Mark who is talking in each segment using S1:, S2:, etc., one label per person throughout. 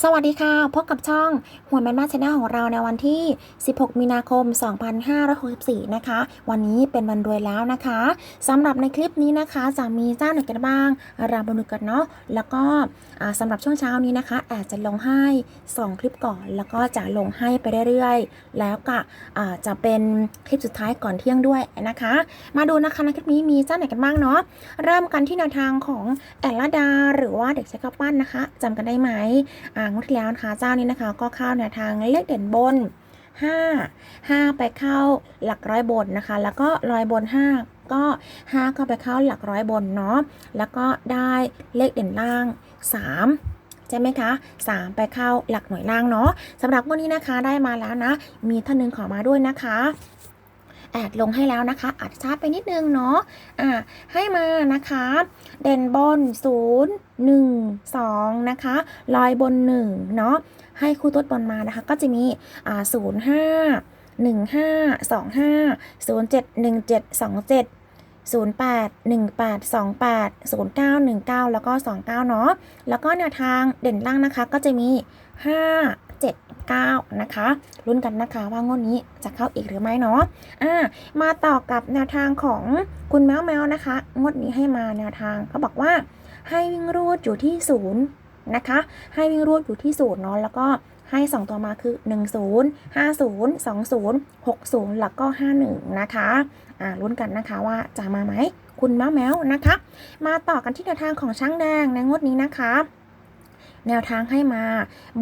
S1: สวัสดีค่ะ พบกับช่องหัวแมนมาชแนลของเราในวันที่ 16 มีนาคม 2564 นะคะ วันนี้เป็นวันรวยแล้วนะคะสำหรับในคลิปนี้นะคะจะมีเจ้าไหนกันบ้างเรามาดูกันเนาะแล้วก็อ่าสำหรับช่วงเช้านี้นะคะ อาจจะลงให้ 2 คลิปก่อน แล้วก็จะลงให้ไปเรื่อยๆ แล้วก็จะเป็นคลิปสุดท้ายก่อนเที่ยงด้วยนะคะ มาดูนะคะในคลิปนี้มีเจ้าไหนกันบ้างเนาะเริ่มกันที่แนวทางของแอลลาดา หรือว่าเด็กใช้ข้าวปั้นนะคะจำกันได้ไหมงวดที่แล้วนะคะเจ้านี้นะคะ ก็เข้าแนวทางเลขเด่นบน 5 5 ไปเข้าหลักร้อยบนนะคะ แล้วก็ร้อยบน 5 ก็ 5 ก็ไปเข้าหลักร้อยบนเนาะแล้วก็ได้เลขเด่นล่าง3ใช่ไหมคะ 3 ไปเข้าหลักหน่วยล่างเนาะสำหรับวันนี้นะคะได้มาแล้วนะ มีท่านหนึ่งขอมาด้วยนะคะ แอดลงให้แล้วนะคะ อาจจะช้าไปนิดนึงเนาะอ่าให้มานะคะ เด่นบน 0 1 2 นะคะ ลอยบน 1 เนาะให้คู่ต้นบนมานะคะ ก็จะมีอ่า0 5 1 5 2 5 0 7 1 7 2 7 0 8 1 8 2 8 0 9 1 9 แล้วก็ 29 เนาะ แล้วก็แนวทางเด่นล่างนะคะก็จะมี 5 9 นะคะลุ้นกันนะคะว่างวดนี้จะเข้าอีกหรือไม่เนาะอ่ามาต่อกับแนวทางของคุณแมวแมวนะคะ งวดนี้ให้มาแนวทางเขาบอกว่าให้วิ่งรูดอยู่ที่ศูนย์นะคะ ให้วิ่งรูดอยู่ที่ศูนย์เนาะแล้วก็ให้ 2 ตัวมาคือ 1 0 5 0 2 0 6 0 แล้วก็ 51 นะคะอ่าลุ้นกันนะคะว่าจะมาไหมคุณแมวแมวนะคะ มาต่อกันที่แนวทางของช้างแดงในงวดนี้นะคะ แนวทางให้มา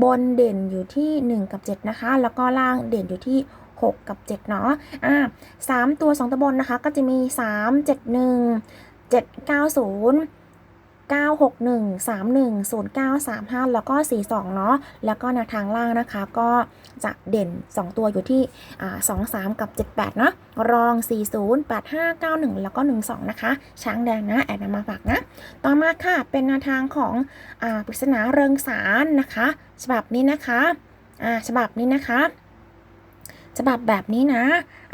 S1: บนเด่นอยู่ที่ 1 กับ 7 นะคะ แล้วก็ล่างเด่นอยู่ที่ 6 กับ 7 เนาะอ่าสามตัว 2 ตัวบนนะคะ ก็จะมี 3 7 1 7 9 0 9 6 1 3 1 0 9 3 5 แล้วก็ 4 2 เนาะ แล้วก็แนวทางล่างนะคะ ก็จะเด่น 2 ตัวอยู่ที่อ่า2 3 กับ 78 เนาะ รอง 40 8 5 9 1 แล้วก็ 1 2 นะคะ ช้างแดงนะ แอบนำมาฝากนะ ต่อมาค่ะ เป็นแนวทางของอ่าปริศนาเริงสารนะคะ ฉบับนี้นะคะอ่าฉบับนี้นะคะฉบับแบบนี้นะ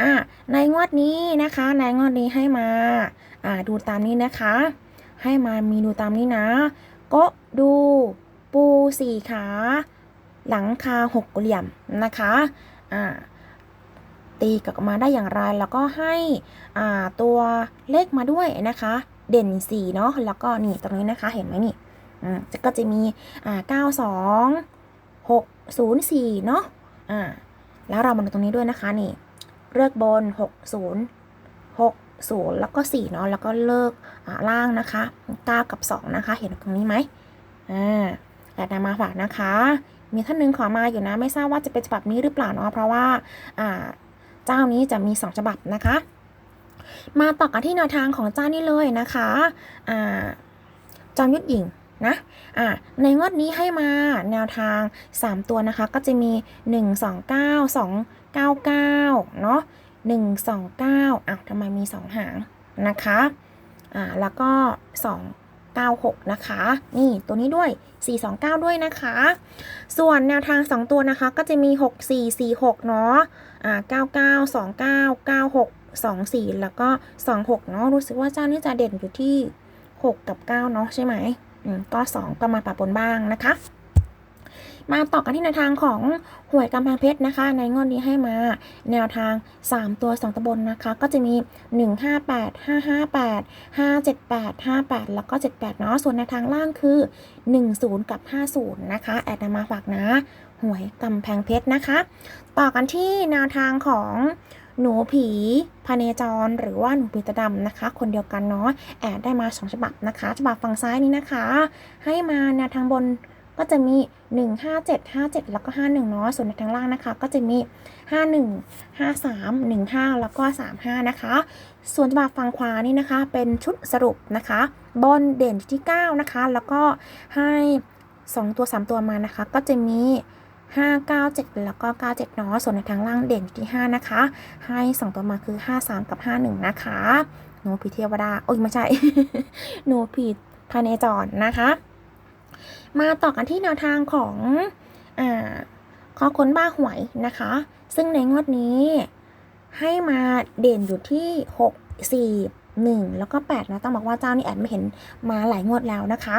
S1: อ่า ในงวดนี้นะคะ ในงวดนี้ให้มา อ่า ดูตามนี้นะคะ ให้มามีดูตามนี้นะก็ดู ปูสี่ขา หลังคาหกเหลี่ยมนะคะอ่าตีกลับมาได้อย่างไรแล้วก็ให้อ่าตัวเลขมาด้วยนะคะ เด่นสี่เนาะแล้วก็นี่ตรงนี้นะคะเห็นไหมนี่อืมก็จะมีอ่าเก้าสองหกศูนย์สี่เนาะอ่าแล้วเรามาดูตรงนี้ด้วยนะคะนี่เลิกบน 60 60 แล้วก็4เนาะแล้วก็เลิกอ่า ล่างนะคะ 9 กับ 2 นะคะ เห็นตรงนี้ไหมอ่าแต่นำมาฝากนะคะ มีท่านหนึงขอมาอยู่นะ ไม่ทราบว่าจะเป็นฉบับนี้หรือเปล่าเนาะเพราะว่าอ่าเจ้านี้จะมี 2 ฉบับนะคะ มาต่อกันที่แนวทางของเจ้านี้เลยนะคะอ่าจอมยุทธหญิงนะ อ่าในงวดนี้ให้มาแนวทาง 3 ตัวนะคะ ก็จะมี 1 2 9 2 9 9 เนาะ1 2 9อ้าวทำไมมี 2 หางนะคะ อ่าแล้วก็ 2 9 6 นะคะ นี่ตัวนี้ด้วย 4 2 9 ด้วยนะคะ ส่วนแนวทาง 2 ตัวนะคะ ก็จะมี 6 4 4 6 เนาะอ่า9 9 2 9 9 6 2 4 แล้วก็ 2 6 เนาะรู้สึกว่าเจ้านี่จะเด่นอยู่ที่ 6 กับ 9 เนาะใช่ไหมอืมก็ 2 ก็มาปะปนบ้างนะคะ มาต่อกันที่แนวทางของหวยกำแพงเพชรนะคะ ในงวดนี้ให้มาแนวทาง 3 ตัว 2ตำบนนะคะ ก็จะมี 1 5 8 5 5 8 5 7 8 5 8 แล้วก็ 78 เนาะส่วนแนวทางล่างคือ 10 กับ 50 นะคะ แอดนำมาฝากนะ หวยกำแพงเพชรนะคะ ต่อกันที่แนวทางของหนูผีพเนจร หรือว่าหนูผีตาดำนะคะ คนเดียวกันเนาะแอดได้มาสองฉบับนะคะฉบับฝั่งซ้ายนี้นะคะ ให้มาแนวทางบน ก็จะมี 1 5 7 5 7 แล้วก็ 51เนาะส่วนในทางล่างนะคะ ก็จะมี 51 53 15 แล้วก็ 35 นะคะ ส่วนฉบับฝั่งขวานี่นะคะ เป็นชุดสรุปนะคะ บนเด่นที่ 9 นะคะ แล้วก็ให้ 2 ตัว 3 ตัวมานะคะ ก็จะมี5 9 7 แล้วก็ 97เนาะส่วนในทางล่างเด่นที่ 5 นะคะ ให้ 2 ตัวมาคือ 53 กับ 51 นะคะหนูผีเทวดา โอ้ยไม่ใช่หนูผีพาเนจรนะคะ มาต่อกันที่แนวทางของอ่าคอค้นบ้าหวยนะคะ ซึ่งในงวดนี้ให้มาเด่นอยู่ที่ 6 4 1 แล้วก็ 8 นะ ต้องบอกว่าเจ้านี่แอดไม่เห็นมาหลายงวดแล้วนะคะ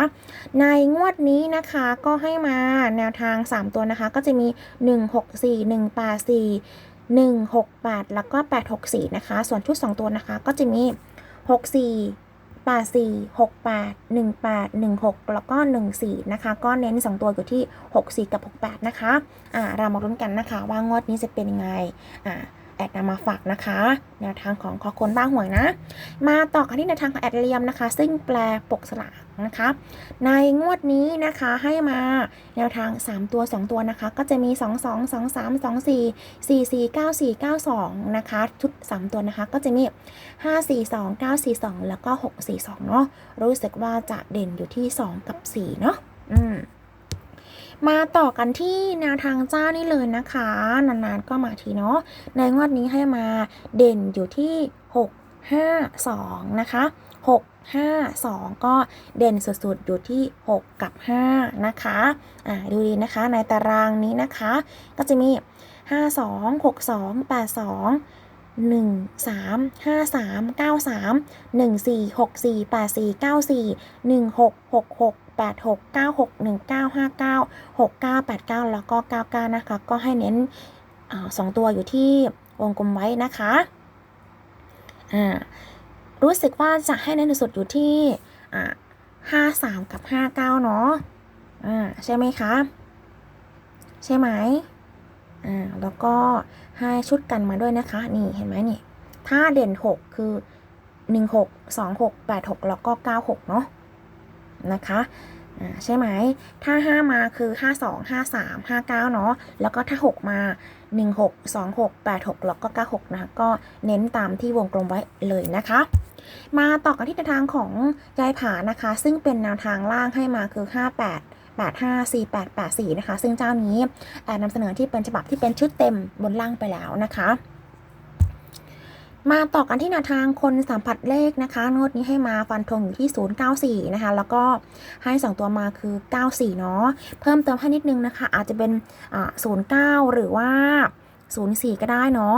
S1: ในงวดนี้นะคะก็ให้มาแนวทาง 3 ตัวนะคะ ก็จะมี 1 6 4 1 8 4 1 6 8 แล้วก็ 8 6 4 นะคะ ส่วนชุด 2 ตัวนะคะ ก็จะมี 6 4 8 4 6 8 1 8 1 6 แล้วก็ 1 4 นะคะ ก็เน้น 2 ตัวอยู่ที่ 6 4 กับ 6 8 นะคะ อ่า เรามาลุ้นกันนะคะว่างวดนี้จะเป็นยังไง อ่า แอดนำมาฝากนะคะ แนวทางของคอคนบ้าหวยนะ มาต่อกันที่แนวทางของแอดเรียมนะคะ ซึ่งแปลปกสลากนะคะ ในงวดนี้นะคะให้มาแนวทาง 3 ตัว 2 ตัวนะคะ ก็จะมี 2 2 2 3 2 4 4 4 9 4 9 2 นะคะ ชุด 3 ตัวนะคะก็จะมี 5 4 2 9 4 2 แล้วก็ 6 4 2 เนาะรู้สึกว่าจะเด่นอยู่ที่ 2 กับ 4 เนาะอืม มาต่อกันที่แนวทางเจ้านี่เลยนะคะ นานๆก็มาทีเนาะในงวดนี้ให้มาเด่นอยู่ที่ 6 5 2 นะคะ 6 5 2 ก็เด่นสุดๆ อยู่ที่ 6 กับ 5 นะคะอ่าดูดีนะคะในตารางนี้นะคะ ก็จะมี 5 2 6 2 8 2 1 3 5 3 9 3 1 4 6 4 8 4 9 4 1 6 6 6 8 6 9 6 1 9 5 9 6 9 8 9 แล้วก็ 99 นะคะ ก็ให้เน้นอสองตัวอยู่ที่วงกลมไว้นะคะอ่ารู้สึกว่าจะให้เน้นสุดอยู่ที่อ่า53กับ59เนาะอ่าใช่ไหมคะ ใช่ไหม อ่าแล้วก็ให้ชุดกันมาด้วยนะคะ นี่เห็นไหมนี่ถ้าเด่น 6 คือ 1 6 2 6 8 6 แล้วก็ 96 เนาะนะคะใช่ไหม ถ้า 5 มาคือ 5 2 5 3 5 9 เนาะ แล้วก็ถ้า 6 มา 1 6 2 6 8 6 แล้วก็ 96 นะคะ ก็เน้นตามที่วงกลมไว้เลยนะคะ มาต่อกันที่แนวทางของยายผานะคะ ซึ่งเป็นแนวทางล่างให้มาคือ 58 85 48 84 นะคะ ซึ่งเจ้านี้แอบนำเสนอที่เป็นฉบับที่เป็นชุดเต็มบนล่างไปแล้วนะคะ มาต่อกันที่แนวทางคนสัมผัสเลขนะคะงวดนี้ให้มาฟันธงอยู่ที่ 094 นะคะ แล้วก็ให้2ตัวมาคือ 94 เนาะ เพิ่มเติมให้นิดนึงนะคะ อาจจะเป็น09 หรือว่า 04 ก็ได้เนาะ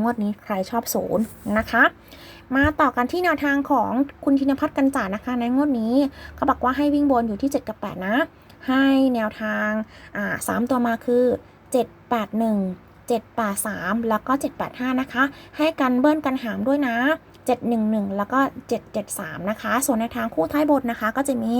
S1: งวดนี้ใครชอบ0นะคะ มาต่อกันที่แนวทางของคุณธินพัฒน์กันจ่านะคะ ในงวดนี้เขาบอกว่าให้วิ่งบนอยู่ที่ 7 กับ 8 นะ ให้แนวทางอ่าสามตัวมาคือ 781 783 แล้วก็ 785 นะคะ ให้กันเบิ้ลกันหามด้วยนะ 711 แล้วก็ 773 นะคะ ส่วนในทางคู่ท้ายบทนะคะก็จะมี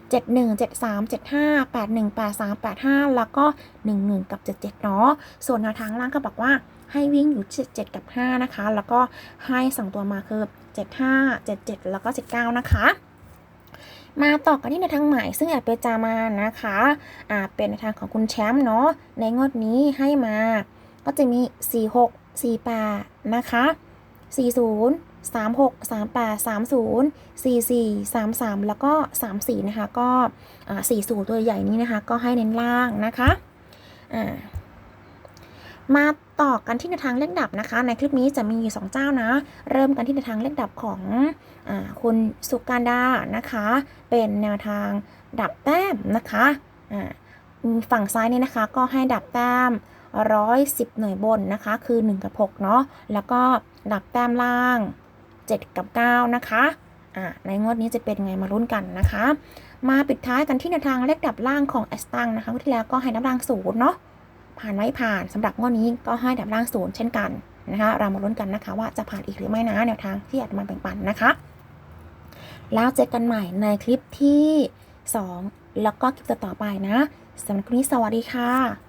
S1: 71 73 75 81 83 85 แล้วก็ 11 กับ 77 เนาะ ส่วนแนวทางล่างก็บอกว่าให้วิ่งอยู่ 77 กับ 5 นะคะ แล้วก็ให้สั่งตัวมาคือ 75 77 แล้วก็19นะคะ มาต่อกันที่ในทางใหม่ซึ่งแอบไปจามานะคะอ่าเป็นในทางของคุณแชมป์เนาะในงวดนี้ให้มา ก็จะมี 46 48 นะคะ 40 36 38 30 44 33 แล้วก็ 34 นะคะ ก็อ่า40 ตัวใหญ่นี้นะคะ ก็ให้เน้นล่างนะคะ อ่า มาต่อกันที่ในทางเลขดับนะคะ ในคลิปนี้จะมีอยู่2เจ้านะ เริ่มกันที่ในทางเลขดับของอคุณสุการดานะคะ เป็นแนวทางดับแต้มนะคะฝั่งซ้ายนี่นะคะก็ให้ดับแต้ม110หน่วยบนนะคะ คือ 1 กับ 6 เนาะแล้วก็ดับแต้มล่าง 7 กับ 9 นะคะอ่าในงวดนี้จะเป็นไงมาลุ้นกันนะคะ มาปิดท้ายกันที่แนวทางเลขดับล่างของแอสตังนะคะวดที่แล้วก็ให้ดับล่างศูนย์เนาะ ผ่านไม่ผ่านสำหรับงวดนี้ก็ให้ดับล่างศูนย์เช่นกันนะคะเรามาลุ้นกันนะคะ ว่าจะผ่านอีกหรือไม่นะแนวทางที่อาจมาแบ่งปันนะคะ แล้วเจอกันใหม่ในคลิปที่ 2 แล้วก็คลิปต่อไปนะสำหรับคลิปนี้สวัสดีค่ะ